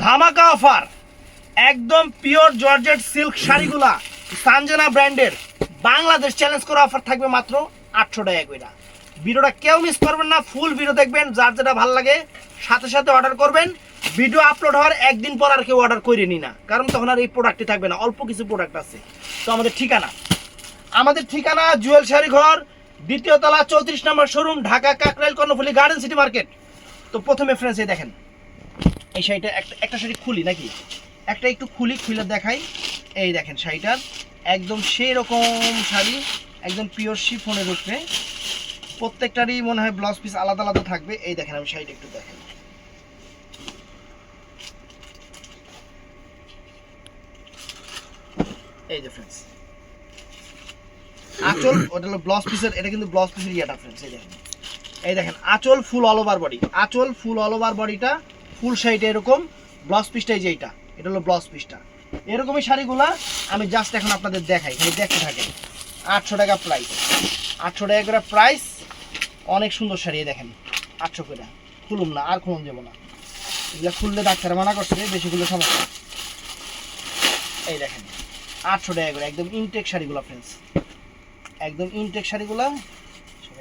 ধামাকা অফার। একদম pure georgette silk শাড়িগুলা সানজানা ব্র্যান্ডের বাংলাদেশ চ্যালেঞ্জ করা অফার থাকবে মাত্র আটশো টাকা কইরা। ভিডিওটা কেউ মিস করবেন না ফুল ভিডিও দেখবেন, যার যেটা ভালো লাগে, সাথে সাথে অর্ডার করবেন। ভিডিও আপলোড হওয়ার একদিন পর আর কেউ অর্ডার করে নি না, কারণ তখন আর এই প্রোডাক্টটি থাকবে না, অল্প কিছু প্রোডাক্ট আছে। তো আমাদের ঠিকানা। আমাদের ঠিকানা জুয়েল শাড়ি ঘর, দ্বিতীয় তলা চৌত্রিশ নম্বর showroom, Dhaka Kakrail Karnaphuli garden city market তো প্রথমে ফ্রেন্ডস দেখেন। এই শাড়িটা একটা একটা শাড়ি খুলি নাকি? একটা একটু খুলি, খুলে দেখাই। এই দেখেন শাড়িটার একদম সেই রকম শাড়ি, একদম পিওর শিফনের উপরে। প্রত্যেকটারই মনে হয় ব্লাউজ পিস আলাদা আলাদা থাকবে। এই দেখেন আমি শাড়িটা একটু দেখেন এই যে ফ্রেন্ডস আঁচল, ওটা হলো ব্লাউজ পিসের এটা কিন্তু ব্লাউজ পিসের ইয়েটা ফ্রেন্ডস এই দেখেন। এই দেখেন, আঁচল ফুল অল ওভার বডি আঁচল ফুল অল ওভার বডিটা ফুল শাড়িটা এরকম ব্লাউজ পিসটাই যেইটা এটা হলো ব্লাউজ পিসটা এরকমই শাড়িগুলা আমি জাস্ট এখন আপনাদের দেখাই, খালি দেখতে থাকেন। আটশো টাকা প্রাইস আটশো টাকা করে প্রাইস অনেক সুন্দর শাড়ি দেখেন, আটশো করে। খুলুম না, আর খুলুন যাব না। এগুলো খুললে ডাক্তার মানা করছে বেশি খুললে সমস্যা এই দেখেন, আটশো টাকা করে, একদম ইনটেক শাড়িগুলো ফ্রেন্ডস একদম ইনটেক শাড়িগুলো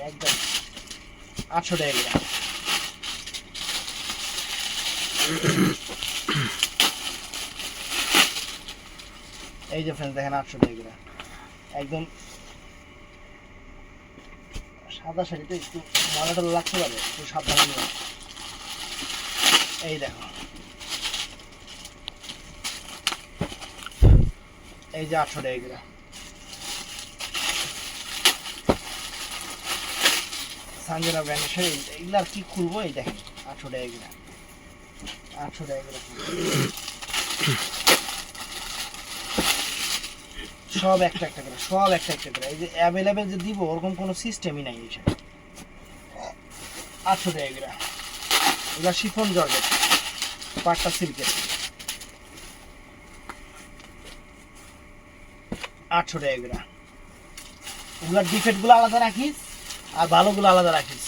একদম আটশো টাকা এই যে ফ্রেন্ডস দেখেন আটশো টাকা একদম সাদা শাড়িতে একটু মালাটা লাগতে পারে, একটু সাবধানে এই দেখো। এই যে আটশো টাকা করে। সানজনা ব্র্যান্ডের শাড়ি এগুলো আর কি খুলবো? এই দেখেন, আটশো টাকা সব একটা একটা করে, সব একটা একটা করে। এই যে অ্যাভেলেবেল যে দিব, ওরকম কোনো সিস্টেমই নাই আটশো শিফন জর্জেট, পাটটা সিল্কের। আটশো টাকা করে। ওগুলার ডিফেক্টগুলো আলাদা রাখিস, আর ভালোগুলো আলাদা রাখিস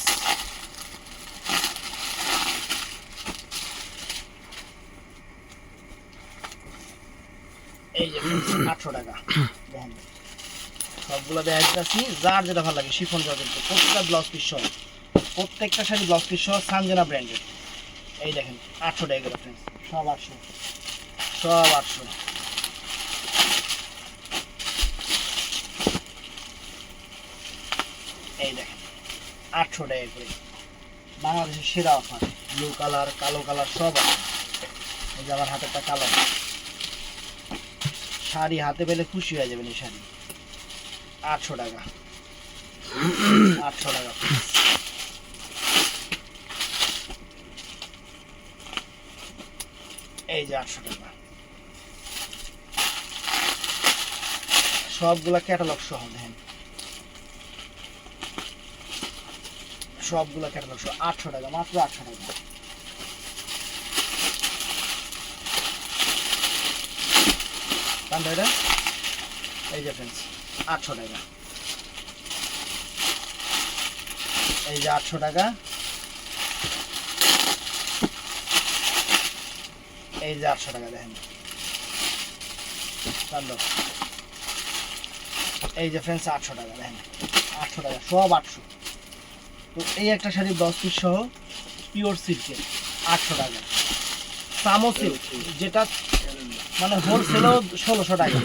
এই যে আটশো টাকা। দেখেন, সবগুলো দেখা যার যেটা ভালো লাগে, শিফন জর্জেট প্রত্যেকটা ব্লাউজ পিস সহ, প্রত্যেকটা শাড়ি ব্লাউজ পিস সহ সানজেনা ব্র্যান্ডের এই দেখেন, আটশো টাকা করে ফ্রেন্ডস সব আটশো। সব আটশো। এই দেখেন, আটশো টাকা করে। বাংলাদেশের সেরা অফার ব্লু কালার কালো কালার সব আছে। এই যে আমার হাতেরটা কালো শাড়ি, হাতে পেলে খুশি হয়ে যাবেন এই শাড়ি। আটশো টাকা। আটশো টাকা এই যে আটশো টাকা। সবগুলা ক্যাটালগ সহ দেখেন। সবগুলা ক্যাটালগ সহ আটশো টাকা, মাত্র আটশো টাকা। পান এই যে ফ্রেন্ডস আটশো টাকা। এই যে আটশো টাকা। এই যে আটশো টাকা দেখেন। পান এই যে ফ্রেন্ডস আটশো টাকা দেখেন। আটশো টাকা, সব আটশো। তো এই একটা শাড়ি দশ পিস সহ পিওর সিল্কের আটশো টাকা। সামো সিল্ক যেটা মানে হোল হোলসেলও ষোলোশো টাকা।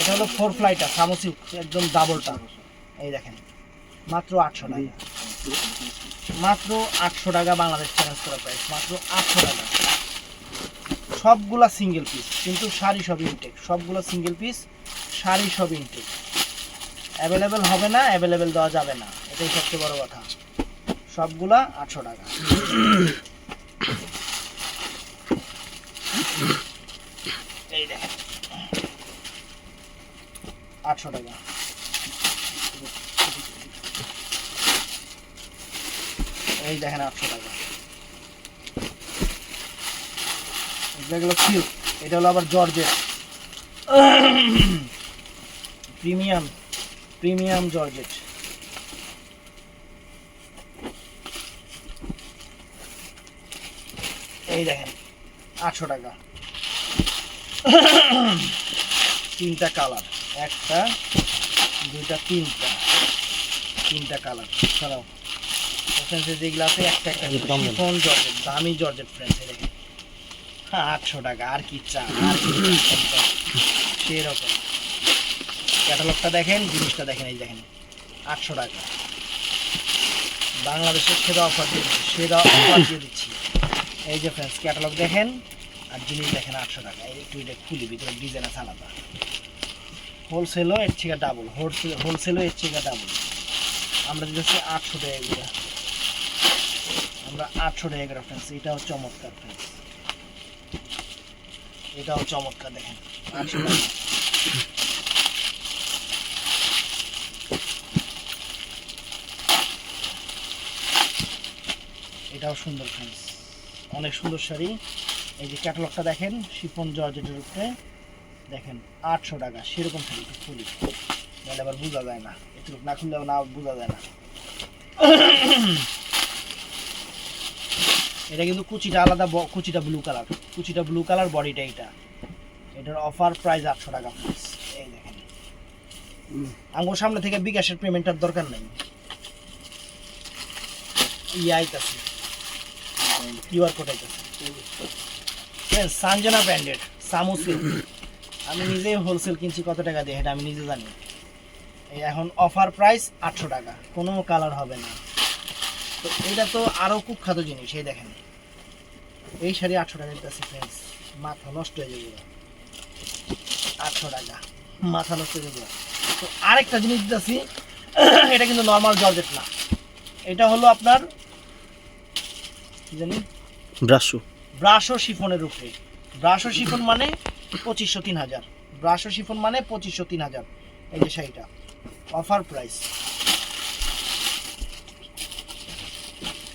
এটা হলো ফোর ফ্লাইটা সামো সিল্ক একদম ডাবলটা এই দেখেন, মাত্র আটশো টাকা। মাত্র আটশো টাকা বাংলাদেশ চ্যালেঞ্জ করা প্রাইস মাত্র আটশো টাকা। সবগুলা সিঙ্গেল পিস কিন্তু শাড়ি সব ইনটেক সবগুলো সিঙ্গেল পিস শাড়ি সব ইনটেক অ্যাভেলেবেল হবে না অ্যাভেলেবেল দেওয়া যাবে না, এটাই সবচেয়ে বড় কথা। সবগুলা আটশো টাকা এই দেখেন আটশো টাকা। এই দেখেন আটশো টাকা। এগুলো কিউট এটা হলো আবার জর্জেট। Premium premium georgette. এই দেখেন, আটশো টাকা। তিনটা কালার। একটা দুইটা তিনটা। তিনটা কালার ছাড়াও ফ্রেন্ডস যেগুলো আছে একটা একটা শিফন জর্জেট দামি জর্জেট ফ্রেন্ডস দেখেন হ্যাঁ আটশো টাকা আর কি চা আর কি সেরকম। ক্যাটালগটা দেখেন জিনিসটা দেখেন এই দেখেন। আটশো টাকা। বাংলাদেশের সেরা অফার দিয়ে দিচ্ছি সেরা অফার দিয়ে দিচ্ছি। এই যে ফ্রেন্ডস ক্যাটালগ দেখেন আর জিনিস দেখেন আটশো টাকা। এই একটু এটা খুলি ভিতরে ডিজাইন আছে আলাদা। হোলসেলও এর থেকে ডাবল হোলসেল হোলসেলও এর থেকে ডাবল আমরা দিতেছি আটশো টাকা করে। আমরা আটশো টাকা করে ফ্রেন্ডস এটাও চমৎকার ফ্রেন্ডস এটাও চমৎকার, দেখেন। আটশো এটাও সুন্দর ফ্রেন্ডস অনেক সুন্দর শাড়ি। এই যে ক্যাটালগটা দেখেন, শিফন জর্জেটের উপরে। দেখেন, আটশো টাকা, সেরকম একটু খুলি নাহলে আবার বোঝা যায় না একটু না খুললে না বোঝা যায় না। এটা কিন্তু কুচিটা আলাদা কুচিটা ব্লু কালার কুচিটা ব্লু কালার বডিটা এটা। এটার অফার প্রাইস আটশো টাকা প্রাইস এই দেখেন। আঙ্গুর সামনে থেকে বিকাশের পেমেন্টের দরকার নেই। ইয়ে আইতাছে। কিউআর কোড আইতাছে। সানজানা ব্র্যান্ডেড সামুসিল আমি নিজে হোলসেল কিনছি কত টাকা দিয়ে এটা আমি নিজে জানি। এই এখন অফার প্রাইস আটশো টাকা কোনো কালার হবে না। তো এটা তো আরও কুখ্যাত জিনিস এই দেখেন। এই শাড়ি আটশো টাকা দিতেছি ফ্রেন্ডস মাথা নষ্ট হয়ে যাবে আটশো টাকা মাথা নষ্ট হয়ে যাবে তো আরেকটা জিনিস দিতেছি এটা কিন্তু নর্মাল জর্জেট না। এটা হলো আপনার কি জানি? ব্রাশু। ব্রাশো শিফনের উপরে। ব্রাশো শিফন মানে পঁচিশশো তিন হাজার। ব্রাশো শিফন মানে পঁচিশশো তিন হাজার। এই যে শাড়িটা। Offer price.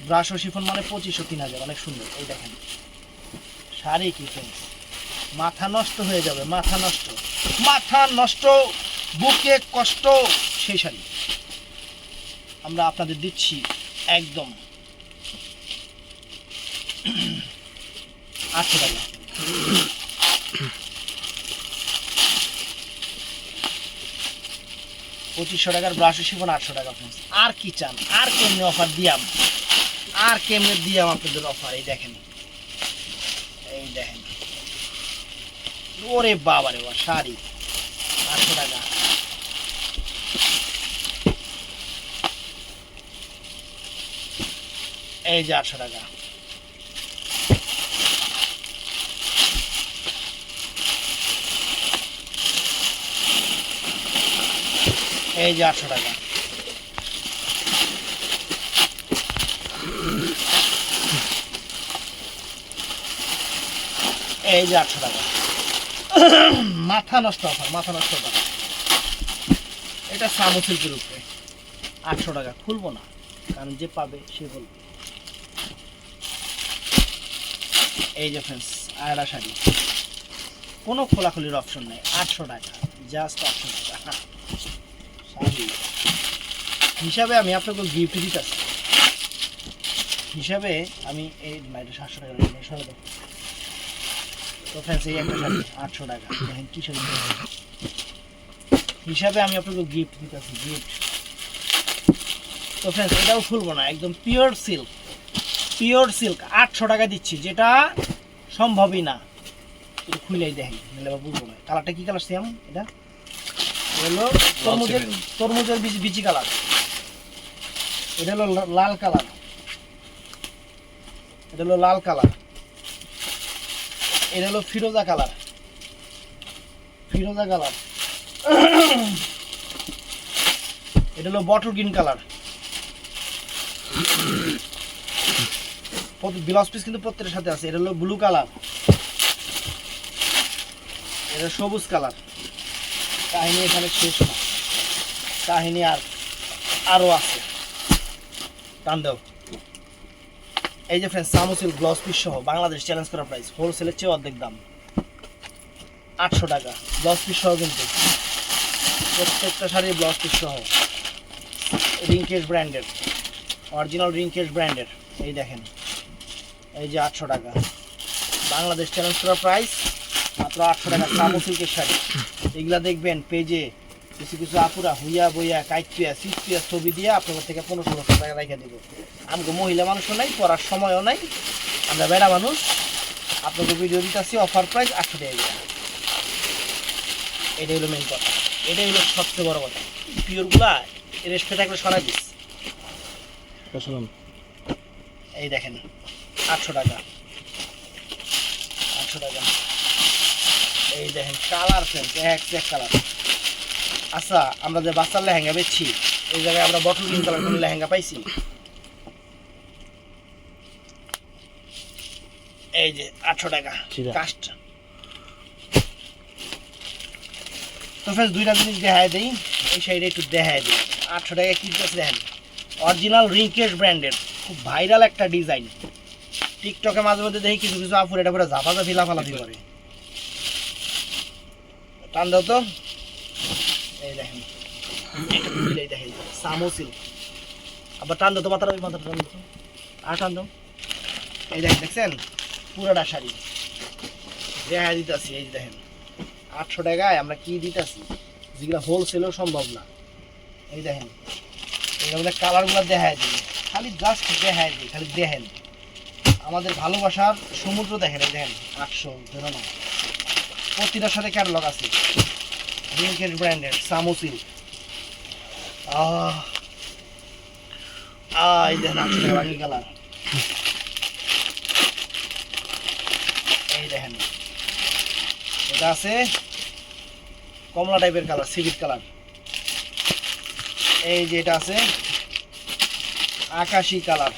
ব্রাশো শিফন মানে পঁচিশশো তিন হাজার। অনেক সুন্দর। এই দেখেন। শাড়ি কি ফ্রেন্ডস মাথা নষ্ট হয়ে যাবে। মাথা নষ্ট। মাথা নষ্ট। বুকে কষ্ট। সেই শাড়ি। আমরা আপনাদের দিচ্ছি একদম। আচ্ছা টাকা। পঁচিশশো টাকার ব্রাশ শিফন আটশো টাকা friends। আর কি চান? আর কেমনি অফার দিয়াম? আর কেমনে দিয়াম আপনাদের অফার এই দেখেন। এই দেখেন। ওরে বাবা রে বাবা, শাড়ি। আটশো টাকা। এই যে আটশো টাকা। এই যে আটশো টাকা। এই যে আটশো টাকা। মাথা নষ্ট অফার মাথা নষ্ট অফার এটা সামুসিল্কের উপরে আটশো টাকা, খুলবো না। কারণ যে পাবে, সে বলবে। এই যে ফ্রেন্ডস আয়রা শাড়ি। কোনো খোলাখুলির অপশন নেই। আটশো টাকা জাস্ট আটশো টাকা। হিসাবে আমি আপনাকে গিফট দিতেছি। হিসাবে আমি এই এটা সাতশো টাকা লাগবে, সরে দাও। তো ফ্রেন্ডস এই একটা শাড়ি আটশো টাকা। দেখেন কি শাড়ি হিসাবে আমি আপনাকে গিফট দিতেছি গিফট তো ফ্রেন্ডস এটাও খুলবো না একদম পিওর সিল্ক পিওর সিল্ক আটশো টাকা দিচ্ছি যেটা সম্ভবই না। খুলেই দেখেন নাহলে বুঝব না। কালারটা কি কালার সেম এটা? হলো তরমুজের তরমুজের বিচি বিচি কালার। এটা হলো লাল কালার। এটা হলো লাল কালার। এটা হলো ফিরোজা কালার। ফিরোজা কালার। এটা হলো bottle green colour. Blouse piece কিন্তু প্রত্যেকের সাথে আছে। এটা হলো ব্লু কালার। এটা সবুজ কালার। কাহিনী এখানে শেষ না। কাহিনী আর আরও আছে। টান এই যে ফ্রেন্ড সামুসিল ব্লাউজ পিস সহ বাংলাদেশ চ্যালেঞ্জ করা প্রাইস হোলসেলের চেয়ে অর্ধেক দাম। আটশো টাকা। ব্লাউজ পিস সহ কিন্তু। প্রত্যেকটা শাড়ির ব্লাউজ পিস সহ। রিঙ্কেশ ব্র্যান্ডের। অরিজিনাল রিঙ্কেশ ব্র্যান্ডের। এই দেখেন। এই যে আটশো টাকা। বাংলাদেশ চ্যালেঞ্জ করা প্রাইস মাত্র আটশো টাকা সামু সিল্কের শাড়ি। এগুলা দেখবেন পেজে কিছু কিছু আপুরা হুইয়া বইয়া কাইপিয়া সিপিয়া ছবি দিয়ে আপনাদের থেকে পনেরো ষোলো টাকা রেখে দেবো। আমাকে মহিলা মানুষও নাই পড়ার সময়ও নাই। আমরা বেড়া মানুষ আপনাকে ভিডিও দিতেছি অফার প্রাইস আটশো টাকা। এটাই হলো মেন কথা। এটাই হলো সবচেয়ে বড় কথা। পিওরগুলা রেস্টে থাকলে সরাই দিস। এই দেখেন আটশো টাকা। আটশো টাকা। এই দেখেন কালার ফ্রেন্স এক এক কালার। আচ্ছা আমরা যে বাচ্চার লেহেঙ্গা বেচছি এই জায়গায় আমরা বটল গ্রিন কালার কোনো লেহেঙ্গা পাইছি? এই যে আটশো টাকা কাস্ট তো ফ্রেন্ডস দুইটা জিনিস দেখায় দিই এই সাইডে একটু দেখায় দিই। আটশো টাকা কিনতেছে দেখেন? অরিজিনাল রিঙ্কেশ ব্র্যান্ডের খুব ভাইরাল একটা ডিজাইন টিকটকে মাঝে মধ্যে দেখি কিছু কিছু আপুর এটা করে ঝাপাঝাপি লাফালাফি করে। টান তো। এই দেখেন এই দেখেন সামোসিল আবার টান দাও তো, মাথাটা ওই মাথাটা টান দাও। আর টান দাও। এই দেখেন, দেখছেন? পুরাটা শাড়ি। দেখা দিতেছি, এই দেখেন। আটশো টাকায় আমরা কি দিতেছি? যেগুলো হোলসেলও সম্ভব না। এই দেখেন, এগুলো কালারগুলো দেখায় দিই। খালি জাস্ট দেখায় দিই, খালি দেখেন। আমাদের ভালোবাসার সমুদ্র দেখেন, এই দেখেন, আটশো, ধরো না। প্রতিটার সাথে ক্যাটালগ আছে। রিঙ্কের ব্র্যান্ডের সামোসিল এই এই দেখেন। এটা আছে কমলা টাইপের কালার সিভিট কালার এই যে এটা আছে আকাশি কালার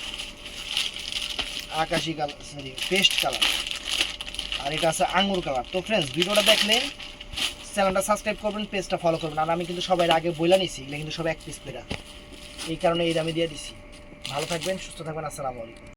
আকাশি কালার সরি পেস্ট কালার আর এটা আছে আঙ্গুর কালার। তো ফ্রেন্ডস ভিডিওটা দেখলেন চ্যানেলটা সাবস্ক্রাইব করবেন পেজটা ফলো করবেন। আর আমি কিন্তু সবাই আগে বইলা নিছি, এগুলো কিন্তু সব এক পিস পেরা এই কারণে এই দামে দিয়ে দিছি। ভালো থাকবেন, সুস্থ থাকবেন, আসসালামু আলাইকুম।